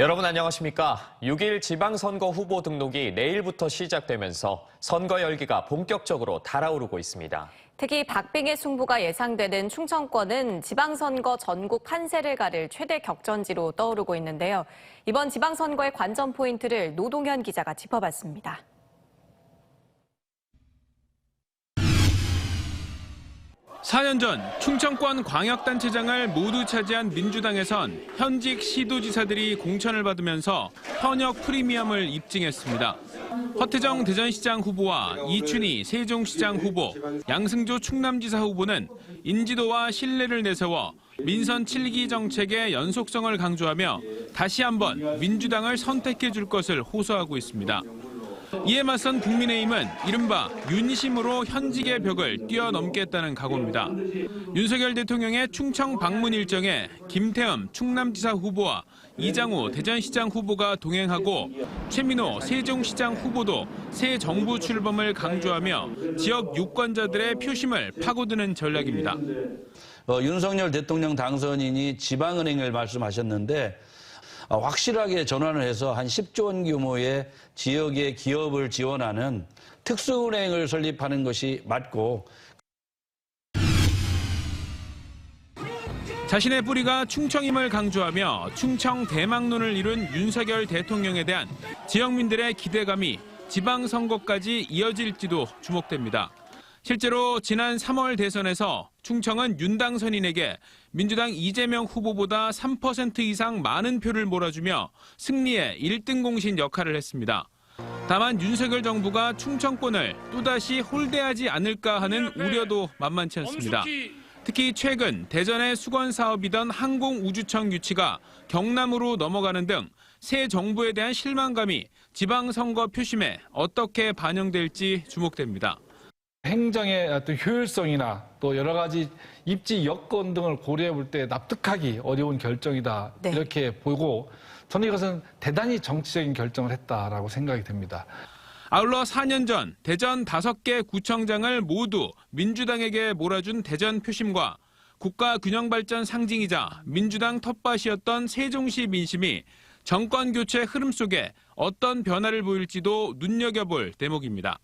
여러분 안녕하십니까? 6일 지방선거 후보 등록이 내일부터 시작되면서 선거 열기가 본격적으로 달아오르고 있습니다. 특히 박빙의 승부가 예상되는 충청권은 지방선거 전국 판세를 가를 최대 격전지로 떠오르고 있는데요. 이번 지방선거의 관전 포인트를 노동현 기자가 짚어봤습니다. 사년전 충청권 광역단체장을 모두 차지한 민주당에선 현직 시도지사들이 공천을 받으면서 현역 프리미엄을 입증했습니다. 허태정 대전시장 후보와 이춘희 세종시장 후보, 양승조 충남지사 후보는 인지도와 신뢰를 내세워 민선 7기 정책의 연속성을 강조하며 다시 한번 민주당을 선택해 줄 것을 호소하고 있습니다. 이에 맞선 국민의힘은 이른바 윤심으로 현직의 벽을 뛰어넘겠다는 각오입니다. 윤석열 대통령의 충청 방문 일정에 김태흠 충남지사 후보와 이장우 대전시장 후보가 동행하고 최민호 세종시장 후보도 새 정부 출범을 강조하며 지역 유권자들의 표심을 파고드는 전략입니다. 어, 윤석열 대통령 당선인이 지방은행을 말씀하셨는데 어, 확실하게 전환을 해서 한 10조 원 규모의 지역의 기업을 지원하는 특수은행을 설립하는 것이 맞고 자신의 뿌리가 충청임을 강조하며 충청 대망론을 이룬 윤석열 대통령에 대한 지역민들의 기대감이 지방선거까지 이어질지도 주목됩니다. 실제로 지난 3월 대선에서 충청은 윤 당선인에게 민주당 이재명 후보보다 3% 이상 많은 표를 몰아주며 승리의 1등 공신 역할을 했습니다. 다만 윤석열 정부가 충청권을 또다시 홀대하지 않을까 하는 우려도 만만치 않습니다. 특히 최근 대전의 수건 사업이던 항공우주청 유치가 경남으로 넘어가는 등 새 정부에 대한 실망감이 지방선거 표심에 어떻게 반영될지 주목됩니다. 행정의 어떤 효율성이나 또 여러 가지 입지 여건 등을 고려해 볼 때 납득하기 어려운 결정이다 네. 이렇게 보고 저는 이것은 대단히 정치적인 결정을 했다라고 생각이 됩니다. 아울러 4년 전 대전 5개 구청장을 모두 민주당에게 몰아준 대전 표심과 국가 균형 발전 상징이자 민주당 텃밭이었던 세종시 민심이 정권 교체 흐름 속에 어떤 변화를 보일지도 눈여겨볼 대목입니다.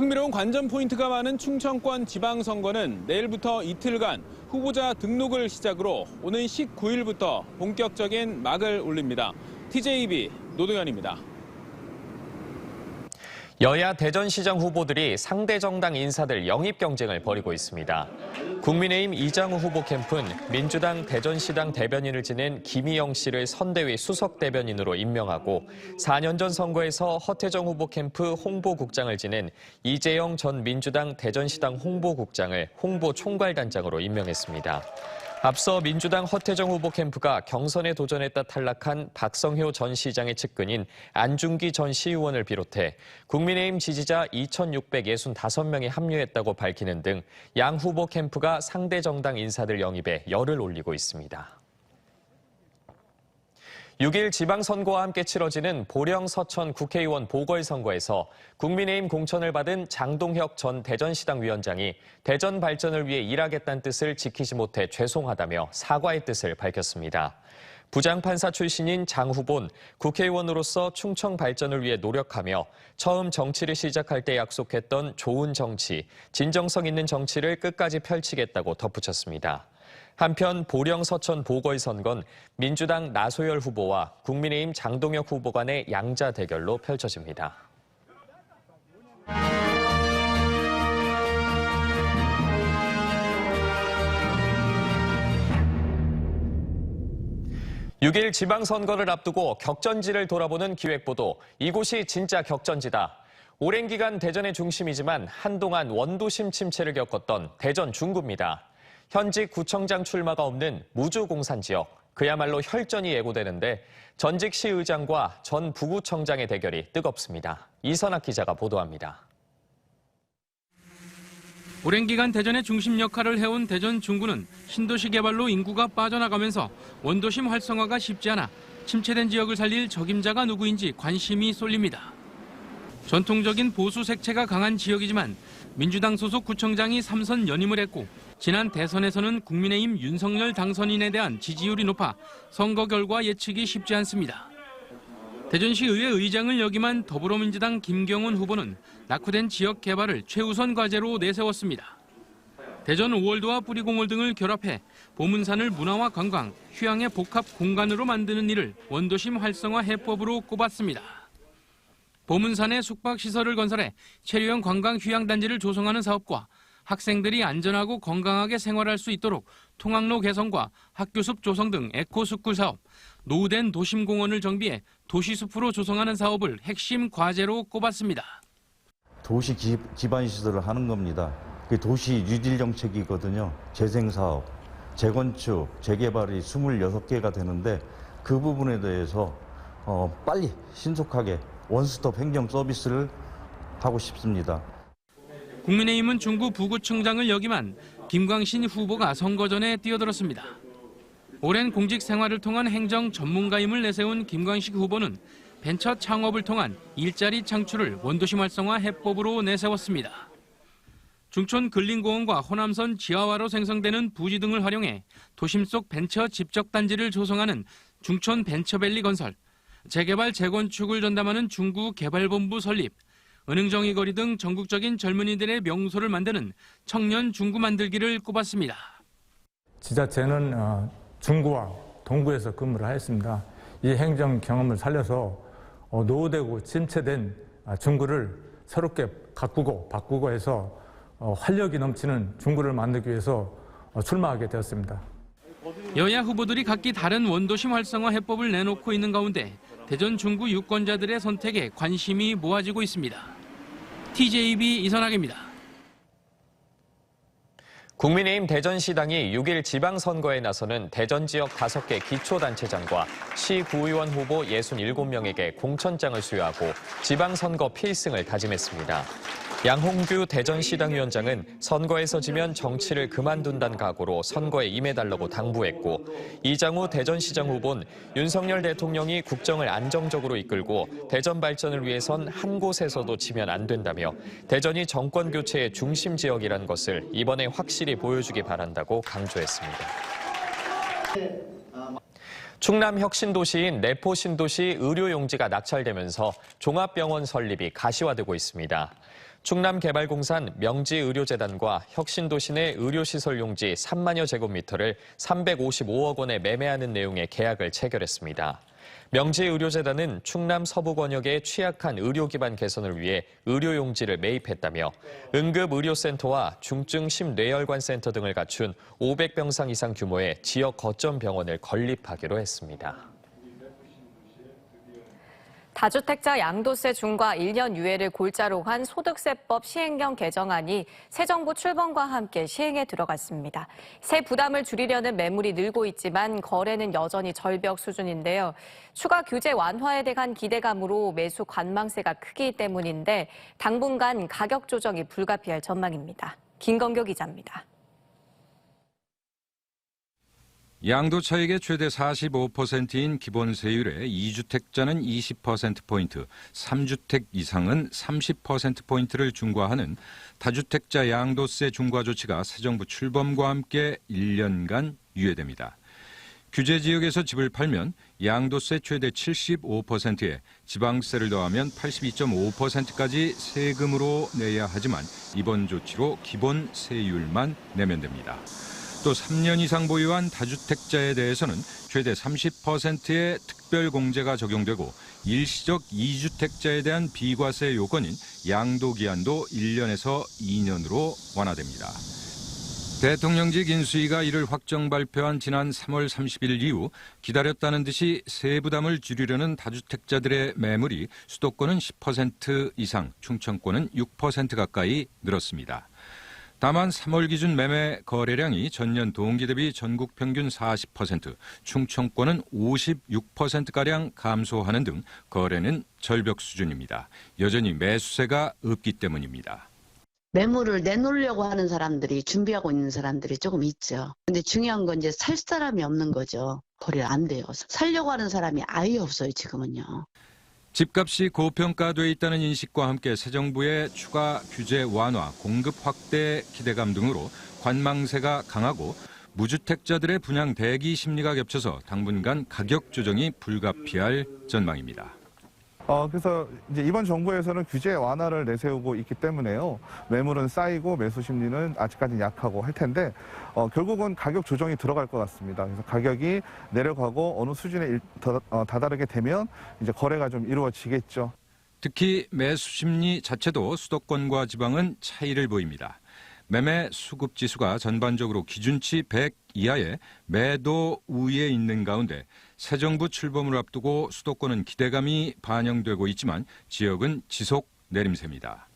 흥미로운 관전 포인트가 많은 충청권 지방선거는 내일부터 이틀간 후보자 등록을 시작으로 오는 19일부터 본격적인 막을 올립니다. TJB 노동현입니다. 여야 대전시장 후보들이 상대 정당 인사들 영입 경쟁을 벌이고 있습니다. 국민의힘 이장우 후보 캠프는 민주당 대전시당 대변인을 지낸 김희영 씨를 선대위 수석 대변인으로 임명하고 4년 전 선거에서 허태정 후보 캠프 홍보국장을 지낸 이재영 전 민주당 대전시당 홍보국장을 홍보총괄단장으로 임명했습니다. 앞서 민주당 허태정 후보 캠프가 경선에 도전했다 탈락한 박성효 전 시장의 측근인 안중기 전 시의원을 비롯해 국민의힘 지지자 2,665명이 합류했다고 밝히는 등 양 후보 캠프가 상대 정당 인사들 영입에 열을 올리고 있습니다. 6일 지방선거와 함께 치러지는 보령 서천 국회의원 보궐선거에서 국민의힘 공천을 받은 장동혁 전 대전시당 위원장이 대전 발전을 위해 일하겠다는 뜻을 지키지 못해 죄송하다며 사과의 뜻을 밝혔습니다. 부장판사 출신인 장 후보는 국회의원으로서 충청 발전을 위해 노력하며 처음 정치를 시작할 때 약속했던 좋은 정치, 진정성 있는 정치를 끝까지 펼치겠다고 덧붙였습니다. 한편 보령 서천 보궐선거는 민주당 나소열 후보와 국민의힘 장동혁 후보 간의 양자 대결로 펼쳐집니다. (6일) 지방선거를 앞두고 격전지를 돌아보는 기획보도 이곳이 진짜 격전지다. 오랜 기간 대전의 중심이지만 한동안 원도심 침체를 겪었던 대전 중구입니다. 현직 구청장 출마가 없는 무주공산 지역, 그야말로 혈전이 예고되는데 전직 시의장과 전 부구청장의 대결이 뜨겁습니다. 이선학 기자가 보도합니다. 오랜 기간 대전의 중심 역할을 해온 대전 중구는 신도시 개발로 인구가 빠져나가면서 원도심 활성화가 쉽지 않아 침체된 지역을 살릴 적임자가 누구인지 관심이 쏠립니다. 전통적인 보수 색채가 강한 지역이지만 민주당 소속 구청장이 삼선 연임을 했고 지난 대선에서는 국민의힘 윤석열 당선인에 대한 지지율이 높아 선거 결과 예측이 쉽지 않습니다. 대전시 의회 의장을 역임한 더불어민주당 김경훈 후보는 낙후된 지역 개발을 최우선 과제로 내세웠습니다. 대전 오월드와 뿌리공월 등을 결합해 보문산을 문화와 관광, 휴양의 복합 공간으로 만드는 일을 원도심 활성화 해법으로 꼽았습니다. 보문산에 숙박시설을 건설해 체류형 관광 휴양단지를 조성하는 사업과 학생들이 안전하고 건강하게 생활할 수 있도록 통학로 개선과 학교숲 조성 등 에코스쿨 사업, 노후된 도심공원을 정비해 도시숲으로 조성하는 사업을 핵심 과제로 꼽았습니다. 도시 기, 기반 시설을 하는 겁니다. 그 도시 유질 정책이거든요. 재생 사업, 재건축, 재개발이 26개가 되는데 그 부분에 대해서 어, 빨리 신속하게 원스톱 행정 서비스를 하고 싶습니다. 국민의힘은 중구 부구청장을 역임한 김광신 후보가 선거 전에 뛰어들었습니다. 오랜 공직 생활을 통한 행정 전문가임을 내세운 김광식 후보는 벤처 창업을 통한 일자리 창출을 원도심 활성화 해법으로 내세웠습니다. 중촌 근린공원과 호남선 지하화로 생성되는 부지 등을 활용해 도심 속 벤처 집적 단지를 조성하는 중촌 벤처밸리 건설, 재개발 재건축을 전담하는 중구 개발본부 설립, 은흥정이 거리 등 전국적인 젊은이들의 명소를 만드는 청년 중구 만들기를 꼽았습니다. 지자체는 어, 중구와 동구에서 근무를 하였습니다. 이 행정 경험을 살려서 어, 노후되고 침체된 아, 중구를 새롭게 가꾸고 바꾸고 해서 어, 활력이 넘치는 중구를 만들기 위해서 어, 출마하게 되었습니다. 여야 후보들이 각기 다른 원도심 활성화 해법을 내놓고 있는 가운데 대전 중구 유권자들의 선택에 관심이 모아지고 있습니다. TJB 이선학입니다. 국민의힘 대전시당이 6일 지방선거에 나서는 대전 지역 5개 기초단체장과 시 구의원 후보 67명에게 공천장을 수여하고 지방선거 필승을 다짐했습니다. 양홍규 대전시당 위원장은 선거에서 지면 정치를 그만둔다는 각오로 선거에 임해달라고 당부했고 이장우 대전시장 후보는 윤석열 대통령이 국정을 안정적으로 이끌고 대전 발전을 위해선 한 곳에서도 지면 안 된다며 대전이 정권 교체의 중심 지역이라는 것을 이번에 확실히 보여주기 바란다고 강조했습니다. 충남 혁신도시인 내포신도시 의료용지가 낙찰되면서 종합병원 설립이 가시화되고 있습니다. 충남개발공산 명지의료재단과 혁신도시 내 의료시설 용지 3만여 제곱미터를 355억 원에 매매하는 내용의 계약을 체결했습니다. 명지의료재단은 충남 서부권역의 취약한 의료 기반 개선을 위해 의료용지를 매입했다며 응급의료센터와 중증 심뇌혈관 센터 등을 갖춘 500병상 이상 규모의 지역 거점 병원을 건립하기로 했습니다. 다주택자 양도세 중과 1년 유예를 골자로 한 소득세법 시행령 개정안이 새 정부 출범과 함께 시행에 들어갔습니다. 세 부담을 줄이려는 매물이 늘고 있지만 거래는 여전히 절벽 수준인데요. 추가 규제 완화에 대한 기대감으로 매수 관망세가 크기 때문인데 당분간 가격 조정이 불가피할 전망입니다. 김건교 기자입니다. 양도차익의 최대 45%인 기본 세율에 2주택자는 20%포인트, 3주택 이상은 30%포인트를 중과하는 다주택자 양도세 중과 조치가 새 정부 출범과 함께 1년간 유예됩니다. 규제 지역에서 집을 팔면 양도세 최대 75%에 지방세를 더하면 82.5%까지 세금으로 내야 하지만 이번 조치로 기본 세율만 내면 됩니다. 또 3년 이상 보유한 다주택자에 대해서는 최대 30%의 특별 공제가 적용되고 일시적 2주택자에 대한 비과세 요건인 양도 기한도 1년에서 2년으로 완화됩니다. 대통령직 인수위가 이를 확정 발표한 지난 3월 30일 이후 기다렸다는 듯이 세부담을 줄이려는 다주택자들의 매물이 수도권은 10% 이상, 충청권은 6% 가까이 늘었습니다. 다만 3월 기준 매매 거래량이 전년 동기 대비 전국 평균 40%, 충청권은 56%가량 감소하는 등 거래는 절벽 수준입니다. 여전히 매수세가 없기 때문입니다. 매물을 내놓으려고 하는 사람들이 준비하고 있는 사람들이 조금 있죠. 근데 중요한 건 이제 살 사람이 없는 거죠. 거래 안 돼요. 살려고 하는 사람이 아예 없어요, 지금은요. 집값이 고평가돼 있다는 인식과 함께 새 정부의 추가 규제 완화, 공급 확대 기대감 등으로 관망세가 강하고 무주택자들의 분양 대기 심리가 겹쳐서 당분간 가격 조정이 불가피할 전망입니다. 어, 그래서 이제 이번 정부에서는 규제 완화를 내세우고 있기 때문에요. 매물은 쌓이고 매수 심리는 아직까지 약하고 할 텐데, 어, 결국은 가격 조정이 들어갈 것 같습니다. 그래서 가격이 내려가고 어느 수준에 일- 더- 어, 다다르게 되면 이제 거래가 좀 이루어지겠죠. 특히 매수 심리 자체도 수도권과 지방은 차이를 보입니다. 매매 수급 지수가 전반적으로 기준치 100 이하의 매도 우위에 있는 가운데 새 정부 출범을 앞두고 수도권은 기대감이 반영되고 있지만 지역은 지속 내림세입니다.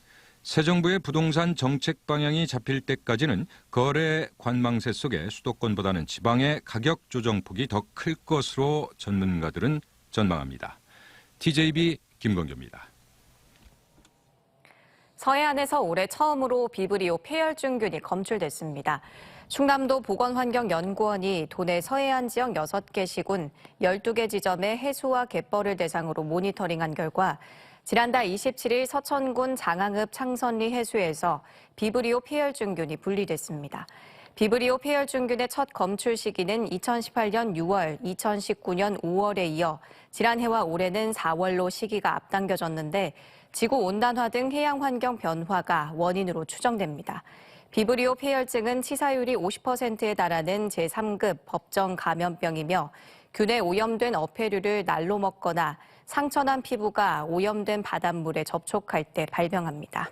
새 정부의 부동산 정책 방향이 잡힐 때까지는 거래 관망세 속에 수도권보다는 지방의 가격 조정폭이 더 클 것으로 전문가들은 전망합니다. TJB 김건규입니다. 서해안에서 올해 처음으로 비브리오 폐혈증균이 검출됐습니다. 충남도 보건환경연구원이 도내 서해안 지역 6개 시군 12개 지점의 해수와 갯벌을 대상으로 모니터링한 결과 지난달 27일 서천군 장항읍 창선리 해수에서 비브리오 폐혈증균이 분리됐습니다. 비브리오 폐혈증균의 첫 검출 시기는 2018년 6월, 2019년 5월에 이어 지난해와 올해는 4월로 시기가 앞당겨졌는데 지구 온난화 등 해양 환경 변화가 원인으로 추정됩니다. 비브리오 폐혈증은 치사율이 50%에 달하는 제3급 법정 감염병이며 균에 오염된 어패류를 날로 먹거나 상처난 피부가 오염된 바닷물에 접촉할 때 발병합니다.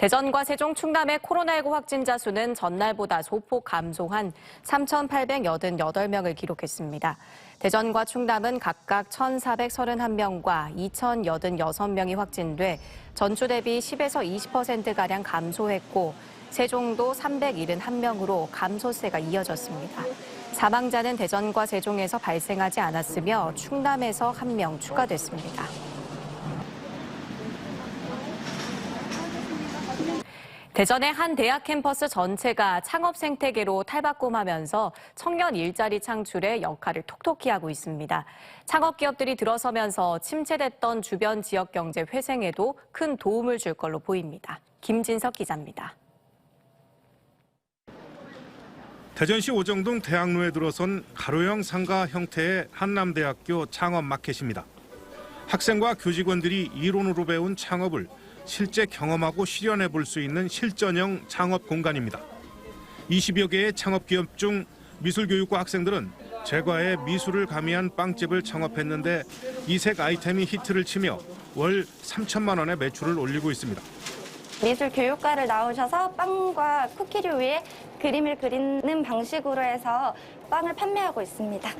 대전과 세종, 충남의 코로나19 확진자 수는 전날보다 소폭 감소한 3,888명을 기록했습니다. 대전과 충남은 각각 1,431명과 2,086명이 확진돼 전주 대비 10에서 20%가량 감소했고 세종도 371명으로 감소세가 이어졌습니다. 사망자는 대전과 세종에서 발생하지 않았으며 충남에서 한명 추가됐습니다. 대전의 한 대학 캠퍼스 전체가 창업 생태계로 탈바꿈하면서 청년 일자리 창출에 역할을 톡톡히 하고 있습니다. 창업 기업들이 들어서면서 침체됐던 주변 지역 경제 회생에도 큰 도움을 줄 걸로 보입니다. 김진석 기자입니다. 대전시 오정동 대학로에 들어선 가로형 상가 형태의 한남대학교 창업 마켓입니다. 학생과 교직원들이 이론으로 배운 창업을 실제 경험하고 실현해 볼 수 있는 실전형 창업 공간입니다. 20여 개의 창업 기업 중 미술교육과 학생들은 제과에 미술을 가미한 빵집을 창업했는데 이색 아이템이 히트를 치며 월 3천만 원의 매출을 올리고 있습니다. 미술 교육과를 나오셔서 빵과 쿠키류 위에 그림을 그리는 방식으로 해서 빵을 판매하고 있습니다.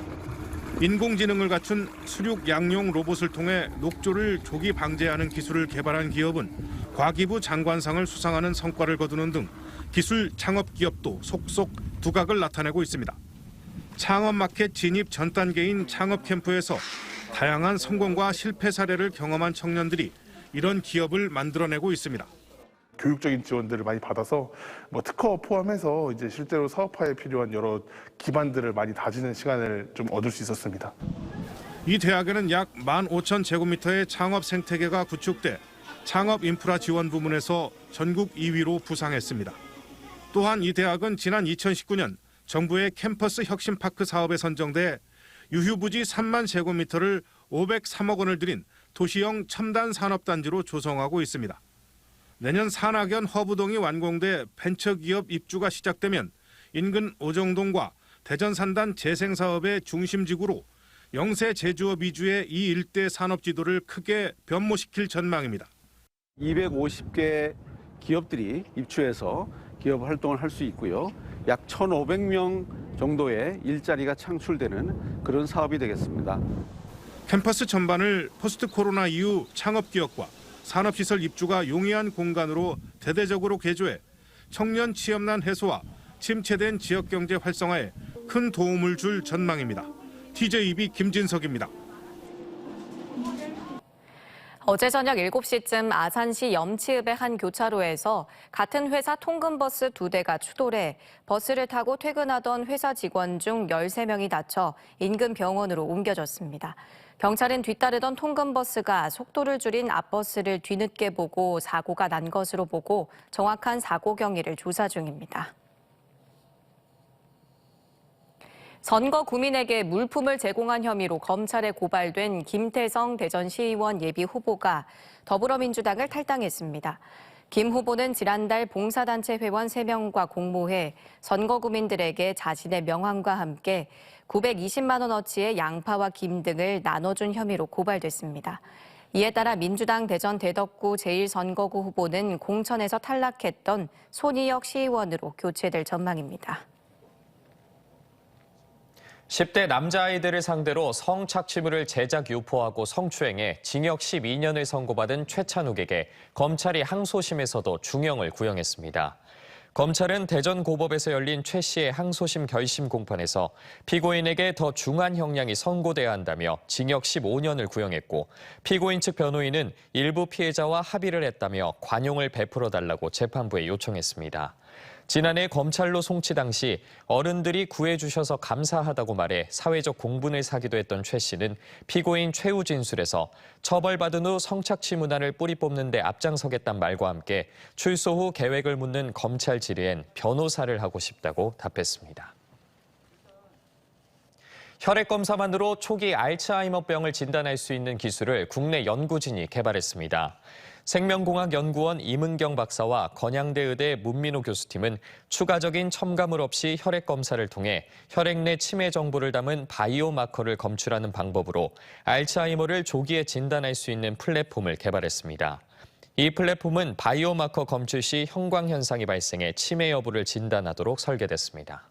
인공지능을 갖춘 수륙 양용 로봇을 통해 녹조를 조기 방제하는 기술을 개발한 기업은 과기부 장관상을 수상하는 성과를 거두는 등 기술 창업 기업도 속속 두각을 나타내고 있습니다. 창업 마켓 진입 전 단계인 창업 캠프에서 다양한 성공과 실패 사례를 경험한 청년들이 이런 기업을 만들어내고 있습니다. 교육적인 지원들을 많이 받아서 뭐 특허 포함해서 이제 실제로 사업화에 필요한 여러 기반들을 많이 다지는 시간을 좀 얻을 수 있었습니다. 이 대학에는 약 15,000제곱미터의 창업 생태계가 구축돼 창업 인프라 지원 부문에서 전국 2위로 부상했습니다. 또한 이 대학은 지난 2019년 정부의 캠퍼스 혁신파크 사업에 선정돼 유휴부지 3만 제곱미터를 503억 원을 들인 도시형 첨단 산업단지로 조성하고 있습니다. 내년 산학연 허브동이 완공돼 벤처기업 입주가 시작되면 인근 오정동과 대전 산단 재생 사업의 중심지구로 영세 제조업 위주의 이 일대 산업 지도를 크게 변모시킬 전망입니다. 250개 기업들이 입주해서 기업 활동을 할 수 있고요. 약 1,500명 정도의 일자리가 창출되는 그런 사업이 되겠습니다. 캠퍼스 전반을 포스트 코로나 이후 창업 기업과 산업시설 입주가 용이한 공간으로 대대적으로 개조해 청년 취업난 해소와 침체된 지역 경제 활성화에 큰 도움을 줄 전망입니다. TJB 김진석입니다. 어제 저녁 7시쯤 아산시 염치읍의 한 교차로에서 같은 회사 통근버스 두 대가 추돌해 버스를 타고 퇴근하던 회사 직원 중 13명이 다쳐 인근 병원으로 옮겨졌습니다. 경찰은 뒤따르던 통근버스가 속도를 줄인 앞버스를 뒤늦게 보고 사고가 난 것으로 보고 정확한 사고 경위를 조사 중입니다. 선거 구민에게 물품을 제공한 혐의로 검찰에 고발된 김태성 대전시의원 예비 후보가 더불어민주당을 탈당했습니다. 김 후보는 지난달 봉사단체 회원 3명과 공모해 선거 구민들에게 자신의 명함과 함께 920만 원어치의 양파와 김 등을 나눠준 혐의로 고발됐습니다. 이에 따라 민주당 대전 대덕구 제1선거구 후보는 공천에서 탈락했던 손희혁 시의원으로 교체될 전망입니다. 10대 남자아이들을 상대로 성착취물을 제작 유포하고 성추행해 징역 12년을 선고받은 최찬욱에게 검찰이 항소심에서도 중형을 구형했습니다. 검찰은 대전고법에서 열린 최 씨의 항소심 결심 공판에서 피고인에게 더 중한 형량이 선고돼야 한다며 징역 15년을 구형했고 피고인 측 변호인은 일부 피해자와 합의를 했다며 관용을 베풀어 달라고 재판부에 요청했습니다. 지난해 검찰로 송치 당시 어른들이 구해주셔서 감사하다고 말해 사회적 공분을 사기도 했던 최 씨는 피고인 최후 진술에서 처벌받은 후 성착취 문화를 뿌리 뽑는 데 앞장서겠다는 말과 함께 출소 후 계획을 묻는 검찰 질의엔 변호사를 하고 싶다고 답했습니다. 혈액 검사만으로 초기 알츠하이머병을 진단할 수 있는 기술을 국내 연구진이 개발했습니다. 생명공학연구원 임은경 박사와 건양대 의대 문민호 교수팀은 추가적인 첨가물 없이 혈액 검사를 통해 혈액 내 치매 정보를 담은 바이오 마커를 검출하는 방법으로 알츠하이머를 조기에 진단할 수 있는 플랫폼을 개발했습니다. 이 플랫폼은 바이오 마커 검출 시 형광 현상이 발생해 치매 여부를 진단하도록 설계됐습니다.